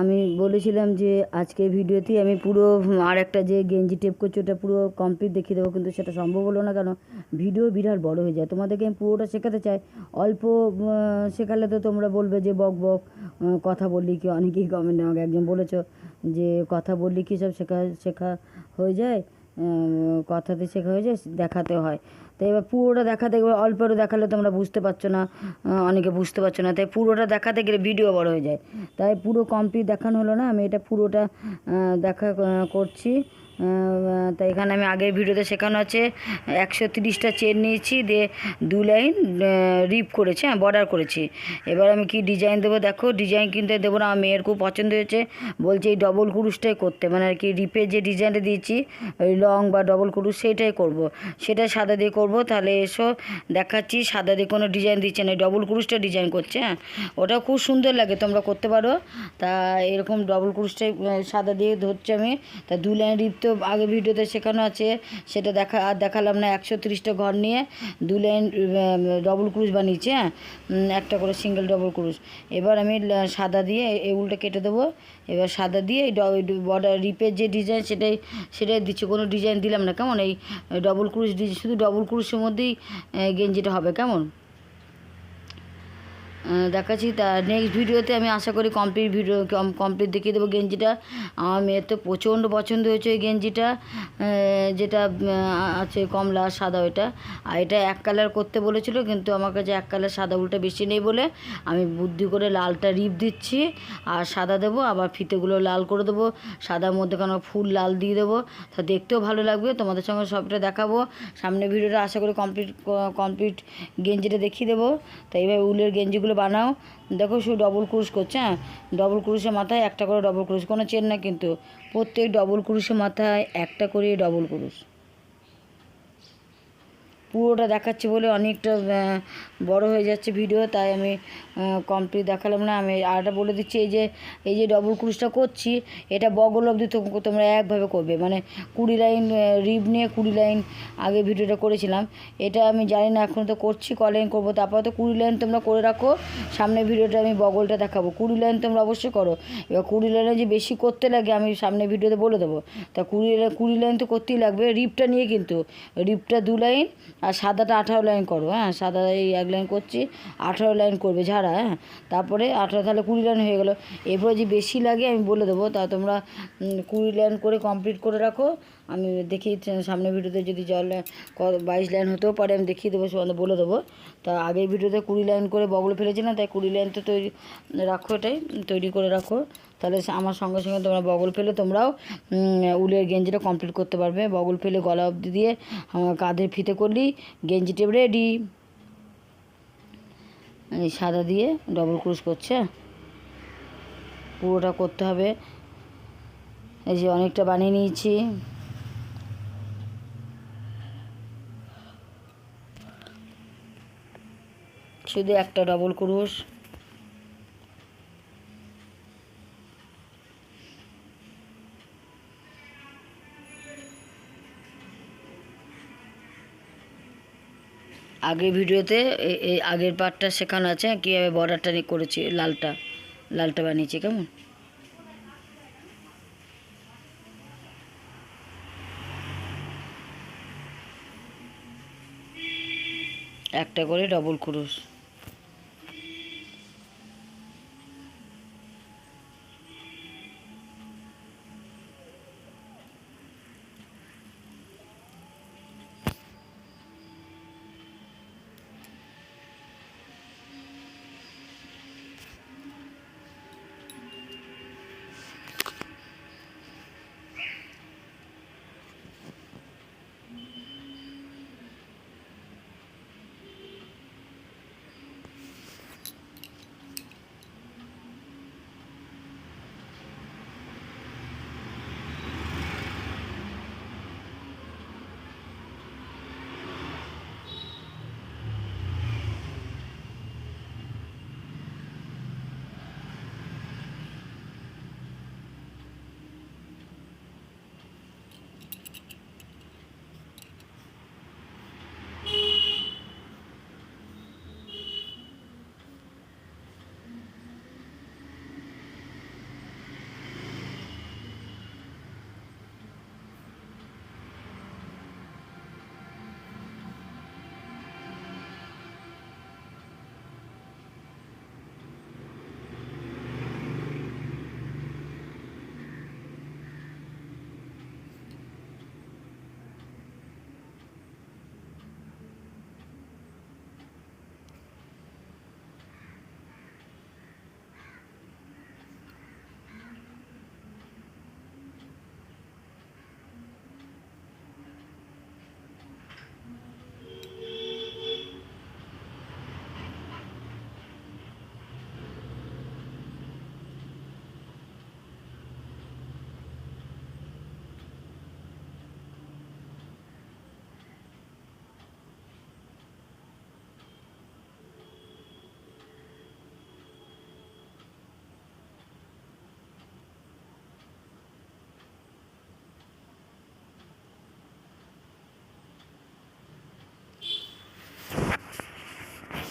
আমি বলেছিলাম যে আজকে ভিডিওতে আমি পুরো আর একটা যে গেঞ্জি টেপ করছি ওটা পুরো কমপ্লিট দেখিয়ে দেবো, কিন্তু সেটা সম্ভব হলো না কেন? ভিডিও বিরাট বড় হয়ে যায়। তোমাদেরকে আমি পুরোটা শেখাতে চাই। অল্প শেখালে তো তোমরা বলবে যে বক বক কথা বললি কি? অনেকেই কমেন্ট আমাকে একজন বলেছ যে কথা বললি কি সব শেখা শেখা হয়ে যায়? কথাতে শেখা যায় দেখাতে হয়। তো এবার পুরোটা দেখাতে গেলে অল্প দেখালে তোমরা বুঝতে পারছ না অনেকে বুঝতে পারছ না। তাই পুরোটা দেখাতে গেলে ভিডিও বড় হয়ে যায়। তাই পুরো কমপ্লিট দেখানো হলো না, আমি এটা পুরোটা দেখা করছি। তাই এখানে আমি আগের ভিডিওতে শেখানো আছে, একশো তিরিশটা চেন নিয়েছি, দিয়ে দু লাইন রিপ করেছি হ্যাঁ বর্ডার করেছি। এবার আমি কি ডিজাইন দেবো? দেখো ডিজাইন কিনতে দেবো না, আমার মেয়ের খুব পছন্দ হয়েছে। বলছে এই ডবল কুরুশটাই করতে মানে আর কি রিপের যে ডিজাইনটা দিয়েছি, ওই লং বা ডবল কুরুশ, সেইটাই করব। সেটা সাদা দিয়ে করব, তাহলে এসো, দেখাচ্ছি, সাদা দিয়ে কোনো ডিজাইন দিচ্ছে না ডবল কুরুশটা ডিজাইন করছে হ্যাঁ। ওটা খুব সুন্দর লাগে, তোমরা করতে পারো। তা এরকম ডবল কুরুশটাই সাদা দিয়ে ধরছি আমি, তা দু লাইন রিপ তো আগে ভিডিওতে শেখানো আছে, সেটা দেখা, আর দেখালাম না, একশো তিরিশটা ঘর নিয়ে দু লাইন ডবল ক্রুজ বানিয়েছি হ্যাঁ? একটা করে সিঙ্গেল ডবল ক্রুজ এবার আমি সাদা দিয়ে এই উলটা কেটে দেবো। এবার সাদা দিয়ে এই বর্ডার রিপের যে ডিজাইন সেটাই সেটাই দিচ্ছি। কোনো ডিজাইন দিলাম না, কেমন? এই ডবল ক্রুজ শুধু ডবল ক্রুজের মধ্যেই গেঞ্জিটা হবে, কেমন? দেখাচ্ছি। তা নেক্সট ভিডিওতে আমি আশা করি কমপ্লিট ভিডিও কমপ্লিট দেখিয়ে দেবো গেঞ্জিটা। আমার মেয়ের তো প্রচণ্ড পছন্দ হয়েছে ওই গেঞ্জিটা। যেটা আছে কমলা সাদা ওইটা। আর এটা এক কালার করতে বলেছিল, কিন্তু আমার কাছে এক কালার সাদা উলটা বেশি নেই বলে আমি বুদ্ধি করে লালটা রিপ দিচ্ছি। আর সাদা দেবো, আবার ফিতেগুলো লাল করে দেবো। সাদার মধ্যে কোনো ফুল লাল দিয়ে দেবো। তা দেখতেও ভালো লাগবে, তোমাদের সঙ্গে সবটা দেখাবো। সামনে ভিডিওটা আশা করি কমপ্লিট কমপ্লিট গেঞ্জিটা দেখিয়ে দেবো। তো এইভাবে উলের গেঞ্জিগুলো বানাও। দেখো শুধু ডবল ক্রুশ করছে হ্যাঁ? ডবল ক্রুশের মাথায় একটা করে ডবল ক্রুশ কোনো চেন না কিন্তু প্রত্যেক ডবল ক্রুশের মাথায় একটা করে ডবল ক্রুশ পুরোটা দেখাচ্ছি বলে অনেকটা বড় হয়ে যাচ্ছে ভিডিও তাই আমি কমপ্লিট দেখালাম না। আমি আরটা বলে দিচ্ছি, এই যে এই যে ডবল ক্রুজটা করছি, এটা বগল অবধি তোমরা একভাবে করবে। মানে কুড়ি লাইন রিব নিয়ে কুড়ি লাইন আগে ভিডিওটা করেছিলাম। এটা আমি জানি না এখন তো করছি ক লাইন করব। তারপর তো কুড়ি লাইন তোমরা করে রাখো, সামনে ভিডিওটা আমি বগলটা দেখাবো। কুড়ি লাইন তোমরা অবশ্যই করো। এবার কুড়ি লাইনে যে বেশি করতে লাগে, আমি সামনে ভিডিওতে বলে দেবো। তা কুড়ি লাইন কুড়ি লাইন তো করতেই লাগবে। রিপটা নিয়ে কিন্তু রিপটা দু লাইন আর সাদাটা আঠারো লাইন করো হ্যাঁ? সাদা এই এক লাইন করছি, আঠারো লাইন করবে ঝাড়া হ্যাঁ? তারপরে আঠারো তাহলে কুড়ি লাইন হয়ে গেলো। এরপরে যে বেশি লাগে আমি বলে দেবো, তা তোমরা কুড়ি লাইন করে কমপ্লিট করে রাখো। আমি দেখি সামনে ভিডিওতে যদি জল বাইশ লাইন হতেও পারে, আমি দেখিয়ে দেবো, সে বলে দেবো। তা আগের ভিডিওতে কুড়ি লাইন করে বগল ফেলেছিলাম তাই কুড়ি লাইন তো তৈরি, রাখো এটাই, তৈরি করে রাখো। তাহলে আমার সঙ্গে সঙ্গে তোমরা বগল ফেলে, তোমরাও উলের গেঞ্জিটা কমপ্লিট করতে পারবে। বগল ফেলে গলা অবধি দিয়ে কাঁধের ফিতে করলি, গেঞ্জি টেপ রেডি এই সাদা দিয়ে ডবল ক্রুশ করছে। পুরোটা করতে হবে। এই যে অনেকটা বানিয়ে নিয়েছি। শুধু একটা ডবল ক্রুশ। আগের ভিডিওতে এই আগের পার্টটা শেখানো আছে, কীভাবে বর্ডারটা নিয়ে করেছি, লালটা লালটা বানিয়েছি, কেমন? একটা করে ডবল ক্রুশ।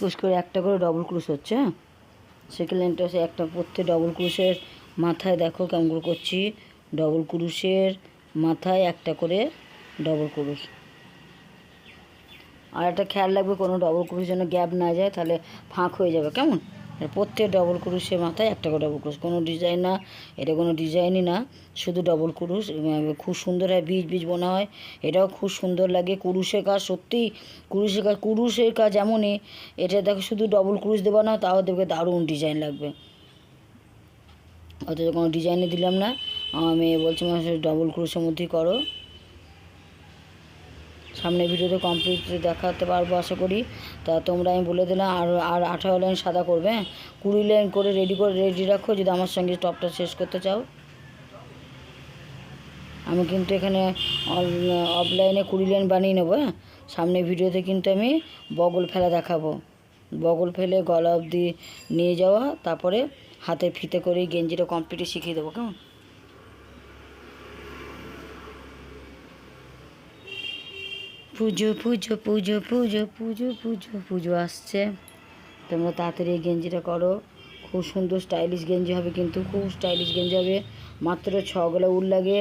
একুশ করে একটা করে ডবল ক্রুশ হচ্ছে হ্যাঁ? সেকেন্ড লাইনটা হচ্ছে একটা পড়তে ডবল ক্রুশের মাথায় দেখো কেমন করে করছি। ডবল ক্রুশের মাথায় একটা করে ডবল ক্রুশ আর একটা খেয়াল লাগবে কোনো ডবল ক্রুশ যেন গ্যাপ না যায়, তাহলে ফাঁক হয়ে যাবে, কেমন? প্রত্যেক ডবল ক্রুশের মাথায় একটা করে ডবল ক্রুশ কোনো ডিজাইন না, এটা কোনো ডিজাইনই না, শুধু ডবল ক্রুশ খুব সুন্দর হয় বীজ বীজ বোনা হয়। এটাও খুব সুন্দর লাগে, কুরুশের কাজ সত্যি, কুরুশের কাজ কুরুশের কাজ এমনই, এটা দেখো শুধু ডবল ক্রুশ দেবো না, তাও দেখবে দারুণ ডিজাইন লাগবে। অথচ কোনো ডিজাইনে দিলাম না। আমার মেয়ে বলছে ডবল ক্রুশের মধ্যেই করো। সামনের ভিডিওতে কমপ্লিট দেখাতে পারব, আশা করি। তা তোমরা আমি বলে দিলাম, আর আর আঠারো লাইন সাদা করবে হ্যাঁ? কুড়ি লাইন করে রেডি করে রেডি রাখো, যদি আমার সঙ্গে টপটা শেষ করতে চাও। আমি কিন্তু এখানে অফলাইনে কুড়ি লাইন বানিয়ে নেব হ্যাঁ? সামনের ভিডিওতে কিন্তু আমি বগল ফেলা দেখাবো। বগল ফেলে গলা অবধি নিয়ে যাওয়া, তারপরে হাতে ফিতে করে গেঞ্জিটা কমপ্লিটে শিখিয়ে দেবো, কেমন? পুজো পুজো পুজো পুজো পুজো পুজো পুজো আসছে। তোমরা তাড়াতাড়ি এই গেঞ্জিটা করো। খুব সুন্দর স্টাইলিশ গেঞ্জি হবে কিন্তু, খুব স্টাইলিশ গেঞ্জি হবে। মাত্র ছগুলো উল লাগে।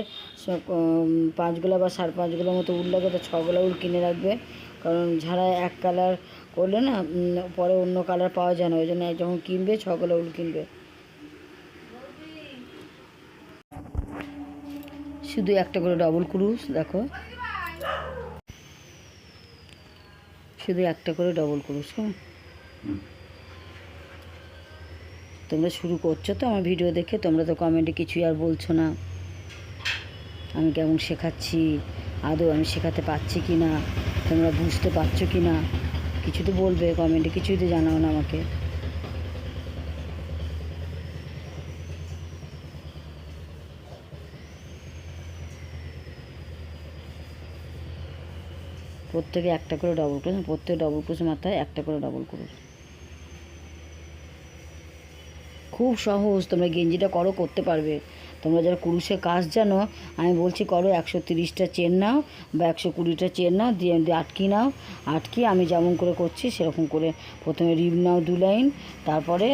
পাঁচগুলো বা সাড়ে পাঁচগুলোর মতো উল লাগে, তো ছগুলো উল কিনে রাখবে। কারণ যারা এক কালার করলে না পরে অন্য কালার পাওয়া যায় না। ওই জন্য যখন কিনবে ছগুলো উল কিনবে। শুধু একটা করে ডবল ক্রুশ দেখো। শুধু একটা করে ডবল করুস কেমন তোমরা শুরু করছ তো আমার ভিডিও দেখে তোমরা তো কমেন্টে কিছুই আর বলছো না। আমি কেমন শেখাচ্ছি? আদৌ আমি শেখাতে পারছি কি না তোমরা বুঝতে পারছ কি না কিছু তো বলবে কমেন্টে কিছুই তো জানাও না আমাকে। প্রত্যেকে একটা করে ডবল ক্রোশ প্রত্যেক ডবল ক্রোশ মাথায় একটা করে ডবল ক্রোশ খুব সহজ, তোমরা গেঞ্জিটা করো, করতে পারবে। তোমরা যারা কুরুষে কাজ জানো, আমি বলছি করো একশো তিরিশটা চেন নাও বা একশো কুড়িটা চেন নাও, দিয়ে আটকি নাও। আটকি আমি যেমন করে করছি, সেরকম করে প্রথমে রিব নাও দু লাইন, তারপরে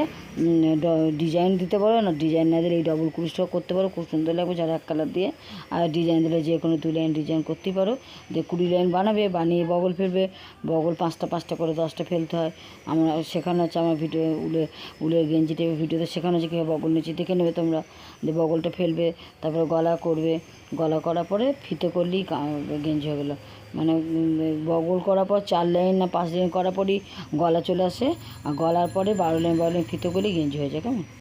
ডিজাইন দিতে পারো, না ডিজাইন না দিলে এই ডবল কুরুষটাও করতে পারো, খুব সুন্দর লাগবে যারা এক কালার দিয়ে। আর ডিজাইন দিলে যে কোনো দু লাইন ডিজাইন করতেই পারো। দিয়ে কুড়ি লাইন বানাবে, বানিয়ে বগল ফেলবে, বগল পাঁচটা পাঁচটা করে দশটা ফেলতে হয়। আমার শেখানো হচ্ছে আমার ভিডিও উলে, উলের গেঞ্জি টেপে ভিডিওতে শেখানো হচ্ছে, কীভাবে বগল নিচে দেখে নেবে তোমরা। দিয়ে বগলটা ফেলবে, তারপরে গলা করবে। গলা করার পরে ফিতে করলেই গেঞ্জি হয়ে গেলো। মানে বগল করার পর চার লাইন না পাঁচ লাইন করার পরই গলা চলে আসে। আর গলার পরে বারো লাইন বারো লাইন ফিতে করলেই গেঞ্জি হয়ে যায়, কেমন?